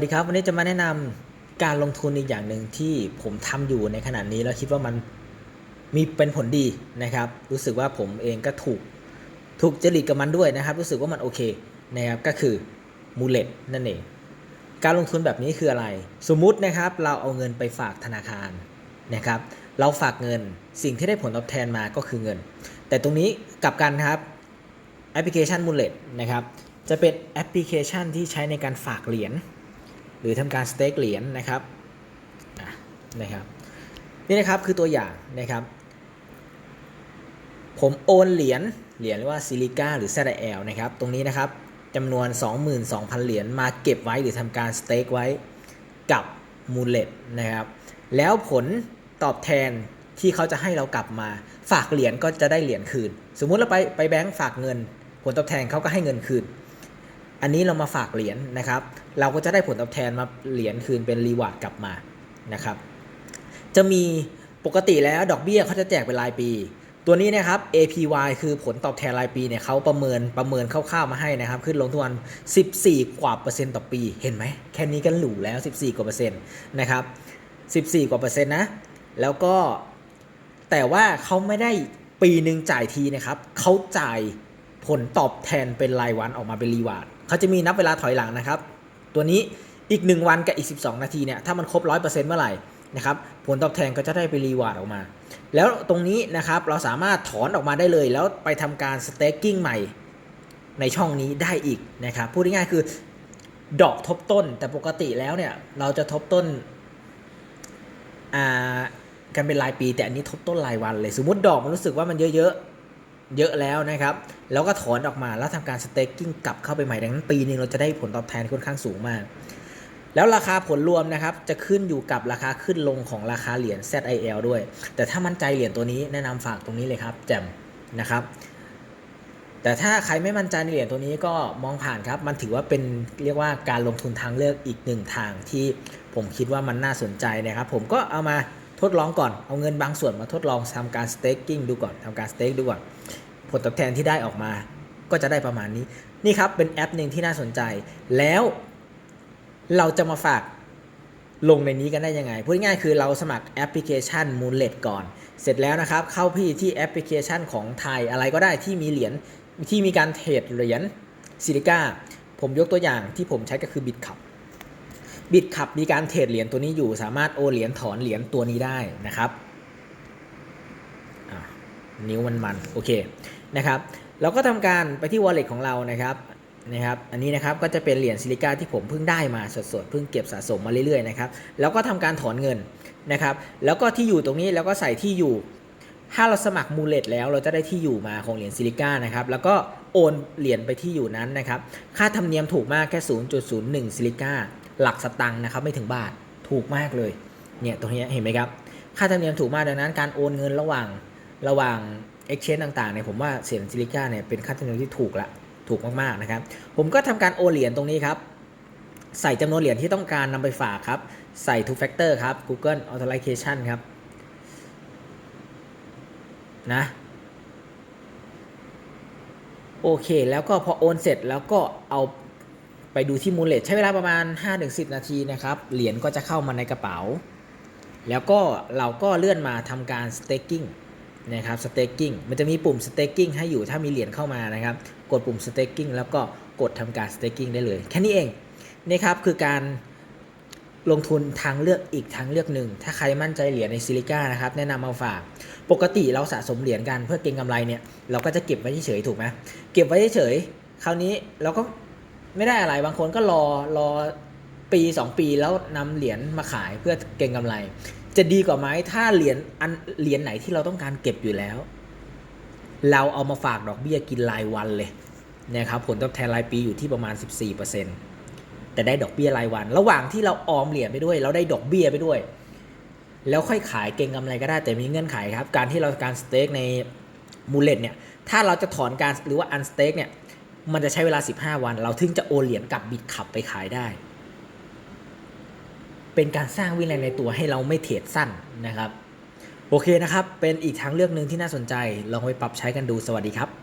สวัสดีครับวันนี้จะมาแนะนำการลงทุนอีกอย่างหนึ่งที่ผมทำอยู่ในขณะนี้แล้วคิดว่ามันมีเป็นผลดีนะครับ รู้สึกว่าผมเองก็ถูกถูกจริตกับมันด้วยนะครับ รู้สึกว่ามันโอเคนะครับก็คือมูเลตนั่นเองการลงทุนแบบนี้คืออะไร สมมุตินะครับเราเอาเงินไปฝากธนาคารนะครับ เราฝากเงินสิ่งที่ได้ผลตอบแทนมาก็คือเงิน แต่ตรงนี้กลับกันครับแอปพลิเคชันมูเลตนะครับจะเป็นแอปพลิเคชันที่ใช้ในการฝากเหรียญ หรือทำการสเต็กเหรียญนะครับนะครับ นี่นะครับคือตัวอย่างนะครับ ผมโอนเหรียญเหรียญเรียกว่าซิลิก้าหรือ ZL นะครับ ตรงนี้นะครับจำนวน 22,000 เหรียญมาเก็บไว้หรือทำการสเต็กไว้กับมูลเลตนะครับ แล้วผลตอบแทนที่เขาจะให้เรากลับมา ฝากเหรียญก็จะได้เหรียญคืน สมมุติเราไปไปแบงก์ฝากเงิน ผลตอบแทนเขาก็ให้เงินคืน อันนี้เรามาฝากเหรียญนะครับ เราก็จะได้ผลตอบแทนมาเหรียญคืนเป็นรีวาร์ดกลับมานะครับ จะมีปกติแล้วดอกเบี้ยเขาจะแจกเป็นรายปี ตัวนี้นะครับ APY คือผลตอบแทนรายปีเนี่ยเขาประเมินประเมินคร่าวๆมาให้นะครับ ขึ้นลงทุกวัน14 กว่าเปอร์เซ็นต์ต่อปี เห็นไหม แค่นี้ก็หรูแล้ว 14 กว่าเปอร์เซ็นต์นะครับ 14 กว่าเปอร์เซ็นต์นะ แล้วก็แต่ว่าเขาไม่ได้ปีหนึ่งจ่ายทีนะครับ เขาจ่ายผลตอบแทนเป็นรายวันออกมาเป็นรีวาร์ด เขาจะมีนับเวลาถอยหลังนะครับ ตัวนี้อีก 1 วันกับอีก 12 นาทีเนี่ยถ้ามันครบ 100%เมื่อไหร่นะครับผลตอบแทนก็จะได้ไปรีวาร์ดออกมา แล้วตรงนี้นะครับเราสามารถถอนออกมาได้เลย แล้วไปทำการสเต็กกิ้งใหม่ในช่องนี้ได้อีกนะครับพูดง่ายๆคือดอกทบต้น แต่ปกติแล้วเนี่ยเราจะทบต้นอ่ากันเป็นรายปี แต่อันนี้ทบต้นรายวันเลย สมมติดอกมันรู้สึกว่ามันเยอะๆ เยอะแล้วนะครับ แล้วก็ถอนออกมาแล้วทำการสเต็กกิ้งกลับเข้าไปใหม่ดังนั้นปีนึงเราจะได้ผลตอบแทนค่อนข้างสูงมาก แล้วราคาผลรวมนะครับ จะขึ้นอยู่กับราคาขึ้นลงของราคาเหรียญ ZIL ด้วย แต่ถ้ามั่นใจเหรียญตัวนี้แนะนำฝากตรงนี้เลยครับ แจมนะครับ แต่ถ้าใครไม่มั่นใจในเหรียญตัวนี้ก็มองผ่านครับ มันถือว่าเป็นเรียกว่าการลงทุนทางเลือกอีกหนึ่งทางที่ผมคิดว่ามันน่าสนใจนะครับ ผมก็เอามาทดลองก่อน เอาเงินบางส่วนมาทดลองทำการสเต็กกิ้งดูก่อนทำการสเต็กดูก่อน ผลตอบแทนที่ได้ออกมา ก็จะได้ประมาณนี้ นี่ครับเป็นแอปหนึ่งที่น่าสนใจ แล้วเราจะมาฝากลงในนี้กันได้ยังไง พูดง่ายๆคือเราสมัครแอปพลิเคชัน Moonlet ก่อน เสร็จแล้วนะครับ เข้าพี่ที่แอปพลิเคชันของไทยอะไรก็ได้ที่มีเหรียญที่มีการเทรดเหรียญซิลิก้าผมยกตัวอย่างที่ผมใช้ก็คือบิตคับบิตคับมีการเทรดเหรียญตัวนี้อยู่ สามารถโอนเหรียญถอนเหรียญตัวนี้ได้นะครับนิ้วมันมันๆโอเค นะครับเราก็ทำการไปที่ wallet ของเรานะครับนะครับอันนี้นะครับก็จะเป็นเหรียญซิลิก้าที่ผมเพิ่งได้มาสดๆเพิ่งเก็บสะสมมาเรื่อยๆนะครับแล้วก็ทำการถอนเงินนะครับแล้วก็ที่อยู่ตรงนี้แล้วก็ใส่ที่อยู่ ถ้าเราสมัครมูเลตแล้วเราจะได้ที่อยู่มาของเหรียญซิลิก้านะครับแล้วก็โอนเหรียญไปที่อยู่นั้นนะครับค่าธรรมเนียมถูกมากแค่ 0.01ซิลิก้าหลักสตังค์นะครับไม่ถึงบาทถูกมากเลยเนี่ยตรงนี้เห็นไหมครับค่าธรรมเนียมถูกมากดังนั้นการโอนเงินระหว่างระหว่าง exchange ต่างๆเนี่ยผมว่าเสียงซิลิก้าเนี่ยเป็นค่าธรรมเนียมที่ถูกละถูกมากๆนะครับผมก็ทำการโอนเหรียญตรงนี้ครับ ใส่จำนวนเหรียญที่ต้องการนำไปฝากครับ ใส่ two factor ครับ Google Authentication ครับนะโอเค แล้วก็พอโอนเสร็จแล้วก็เอาไปดูที่มูลเลตใช้เวลาประมาณ 5-10 นาทีนะครับ เหรียญก็จะเข้ามาในกระเป๋า แล้วก็เราก็เลื่อนมาทำการ staking นะครับ staking มันจะมีปุ่ม staking ให้อยู่ถ้ามีเหรียญเข้ามานะครับ กดปุ่ม staking แล้วก็กดทำการ staking ได้เลย แค่นี้เองนี่ครับคือการลงทุนทางเลือกอีกทางเลือกหนึ่ง ถ้าใครมั่นใจเหรียญในซิลิก้านะครับ แนะนำมาฝาก ปกติเราสะสมเหรียญกันเพื่อเก็งกำไรเนี่ยเราก็จะเก็บไว้เฉยๆถูกไหมเก็บไว้เฉยๆคราวนี้เราก็ไม่ได้อะไรบางคนก็รอรอปี 2 ปีแล้วนำเหรียญมาขายเพื่อเก็งกำไร จะดีกว่าไหมถ้าเหรียญอันเหรียญไหนที่เราต้องการเก็บอยู่แล้ว เราเอามาฝากดอกเบี้ยกินรายวันเลยนะครับผลตอบแทนรายปีอยู่ที่ประมาณ 14%แต่ได้ดอกเบี้ยรายวัน ระหว่างที่เราออมเหรียญไปด้วย เราได้ดอกเบี้ยไปด้วย แล้วค่อยขายเก็งกำไรก็ได้แต่มีเงื่อนไขครับ การที่เราการสเต็กในมูลเลตเนี่ยถ้าเราจะถอนการหรือว่าอันสเต็กเนี่ยมันจะใช้เวลา 15 วัน เราถึงจะโอนเหรียญกลับบิตขับไปขายได้ เป็นการสร้างวินัยในตัวให้เราไม่เทรดสั้นนะครับ โอเคนะครับ เป็นอีกทางเลือกหนึ่งที่น่าสนใจ ลองไปปรับใช้กันดูสวัสดีครับ